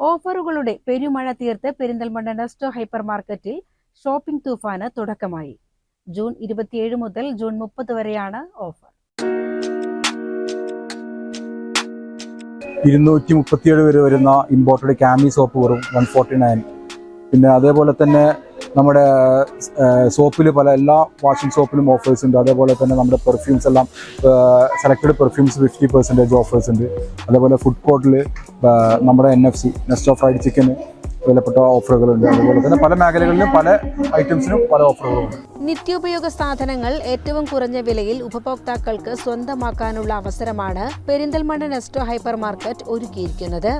ഓഫറുകളുടെ പെരുമഴ തീർത്ത് Perinthalmanna Nesto hyper മാർക്കറ്റിൽ ഷോപ്പിംഗ് തൂഫാന് തുടക്കമായി. ജൂൺ ഇരുപത്തിയേഴ് മുതൽ ജൂൺ മുപ്പത് വരെയാണ് ഓഫർ. ഇരുന്നൂറ്റി മുപ്പത്തിയേഴ് വരെ വരുന്ന ഇമ്പോർട്ടഡ് ക്യാമി സോപ്പ് വെറും വൺ ഫോർട്ടി നയൻ പിന്നെ അതേപോലെ തന്നെ നമ്മുടെ സോപ്പിൽ പല എല്ലാ വാഷിംഗ് സോപ്പിലും ഓഫേഴ്സ് ഉണ്ട്. അതേപോലെ തന്നെ നമ്മുടെ പെർഫ്യൂംസ് എല്ലാം selected perfumes fifty percentage offers ഉണ്ട്. അതേപോലെ ഫുഡ് കോർട്ടിൽ നമ്മുടെ N F C nest of fried ചിക്കന് വിലപ്പെട്ട ഓഫറുകളുണ്ട് അതുപോലെ തന്നെ പല മേഖലകളിലും പല ഐറ്റംസിനും പല ഓഫറുകളുണ്ട് നിത്യോപയോഗ സാധനങ്ങൾ ഏറ്റവും കുറഞ്ഞ വിലയിൽ ഉപഭോക്താക്കൾക്ക് സ്വന്തമാക്കാനുള്ള അവസരമാണ് പെരിന്തൽമണ്ണ നെസ്റ്റോ ഹൈപ്പർ മാർക്കറ്റ് ഒരുക്കിയിരിക്കുന്നത്.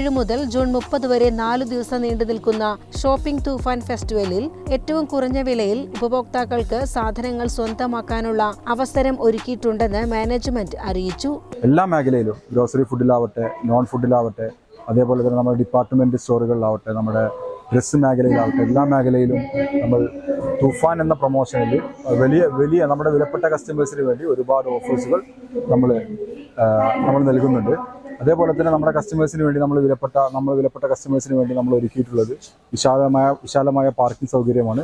ഇരുപത്തിയേഴ് മുതൽ ജൂൺ മുപ്പത് വരെ നാലു ദിവസം നീണ്ടു നിൽക്കുന്ന ഷോപ്പിംഗ് തൂഫാൻ ഫെസ്റ്റിവലിൽ ഏറ്റവും കുറഞ്ഞ വിലയിൽ ഉപഭോക്താക്കൾക്ക് സാധനങ്ങൾ സ്വന്തമാക്കാനുള്ള അവസരം ഒരുക്കിയിട്ടുണ്ടെന്ന് മാനേജ്മെന്റ് അറിയിച്ചു. എല്ലാ മേഖലയിലും ഗ്രോസറി ഫുഡിലാവട്ടെ നോൺ ഫുഡിലാവട്ടെ അതേപോലെ തന്നെ നമ്മുടെ ഡിപ്പാർട്ട്മെന്റ് സ്റ്റോറുകളിലാവട്ടെ നമ്മുടെ ഡ്രസ്സ് മേഖലയിലാവട്ടെ എല്ലാ മേഖലയിലും നമ്മൾ തുഫാൻ എന്ന പ്രൊമോഷനിൽ വലിയ വലിയ നമ്മുടെ വിലപ്പെട്ട കസ്റ്റമേഴ്സിന് വേണ്ടി ഒരുപാട് ഓഫേഴ്സുകൾ നമ്മൾ നമ്മൾ നൽകുന്നുണ്ട്. അതേപോലെ തന്നെ നമ്മുടെ കസ്റ്റമേഴ്സിന് വേണ്ടി നമ്മൾ വിലപ്പെട്ട നമ്മൾ വിലപ്പെട്ട കസ്റ്റമേഴ്സിന് വേണ്ടി നമ്മൾ ഒരുക്കിയിട്ടുള്ളത് വിശാലമായ വിശാലമായ പാർക്കിംഗ് സൗകര്യമാണ്.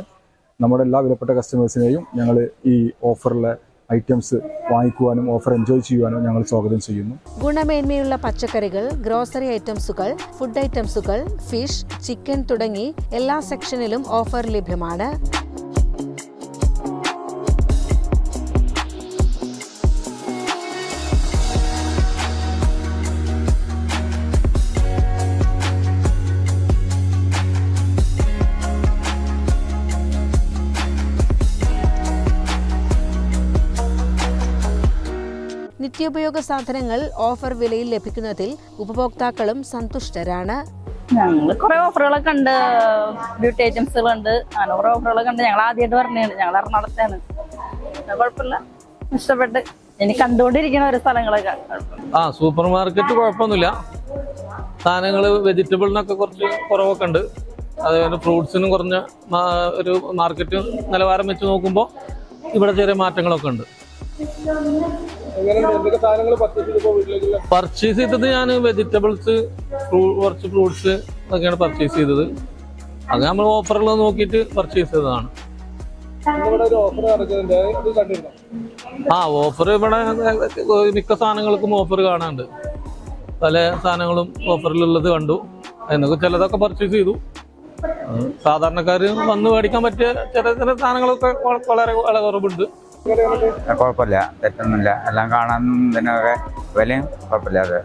നമ്മുടെ എല്ലാ വിലപ്പെട്ട കസ്റ്റമേഴ്സിനെയും ഞങ്ങൾ ഈ ഓഫറിലെ ഐറ്റംസ് വാങ്ങിക്കുവാനും ഓഫർ എൻജോയ് ചെയ്യുവാനും ഞങ്ങൾ സ്വാഗതം ചെയ്യുന്നു. ഗുണമേന്മയുള്ള പച്ചക്കറികൾ ഗ്രോസറി ഐറ്റംസുകൾ ഫുഡ് ഐറ്റംസുകൾ ഫിഷ് ചിക്കൻ തുടങ്ങി എല്ലാ സെക്ഷനിലും ഓഫർ ലഭ്യമാണ്. നിത്യോപയോഗ സാധനങ്ങൾ ഓഫർ വിലയിൽ ലഭിക്കുന്നതിൽ ഉപഭോക്താക്കളും സന്തുഷ്ടരാണ്. ഞങ്ങൾ കുറെ ഓഫറുകളൊക്കെ ഉണ്ട്. ബ്യൂട്ടി ഐറ്റംസുകളുണ്ട് അങ്ങനെ കുറെ ഓഫറുകളൊക്കെ ഉണ്ട്. ഞങ്ങൾ ആദ്യമായിട്ട് പറഞ്ഞാണ് ഞങ്ങൾ എറണാകുളത്താണ്. കുഴപ്പമില്ല ഇഷ്ടപ്പെട്ട്. ഇനി കണ്ടുകൊണ്ടിരിക്കുന്ന ഒരു സ്ഥലങ്ങളൊക്കെ. ആ സൂപ്പർ മാർക്കറ്റ് കുഴപ്പമൊന്നുമില്ല. സാധനങ്ങൾ വെജിറ്റബിളിനൊക്കെ കുറച്ച് കുറവൊക്കെ ഉണ്ട്. അതുപോലെ ഫ്രൂട്ട്സിനും കുറഞ്ഞ ഒരു മാർക്കറ്റ് നിലവാരം വെച്ച് നോക്കുമ്പോൾ ഇവിടെ ചെറിയ മാറ്റങ്ങളൊക്കെ ഉണ്ട്. പർച്ചേസ് ചെയ്തത് ഞാൻ വെജിറ്റബിൾസ് കുറച്ച് ഫ്രൂട്ട്സ് ഒക്കെയാണ് പർച്ചേസ് ചെയ്തത്. അത് നമ്മൾ ഓഫറുകൾ നോക്കിയിട്ട് പർച്ചേസ് ചെയ്തതാണ്. ആ ഓഫർ ഇവിടെ മിക്ക സാധനങ്ങൾക്കും ഓഫർ കാണാനുണ്ട്. പല സാധനങ്ങളും ഓഫറിലുള്ളത് കണ്ടു. എന്നൊക്കെ ചിലതൊക്കെ പർച്ചേസ് ചെയ്തു. സാധാരണക്കാർ വന്ന് മേടിക്കാൻ പറ്റിയ ചില ചില സാധനങ്ങളൊക്കെ വളരെ വില കുറവുണ്ട്. കുഴപ്പമില്ല. തെറ്റൊന്നുമില്ല. എല്ലാം കാണാൻ ഇതിനൊക്കെ വിലയും കുഴപ്പമില്ലാതെ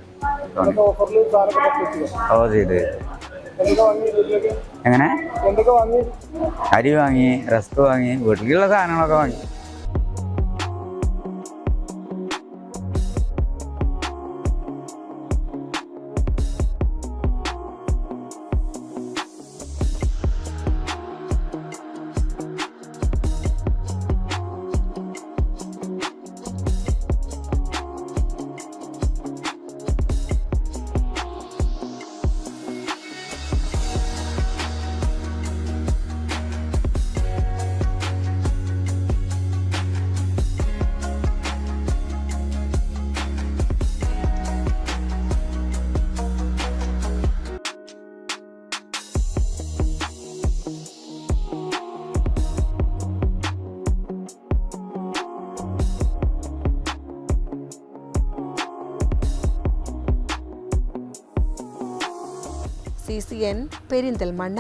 തോന്നി ഓ ചെയ്ത്. എങ്ങനെ? അരി വാങ്ങി റസ്ക് വാങ്ങി വീട്ടിലുള്ള സാധനങ്ങളൊക്കെ വാങ്ങി. C C N Perinthalmanna.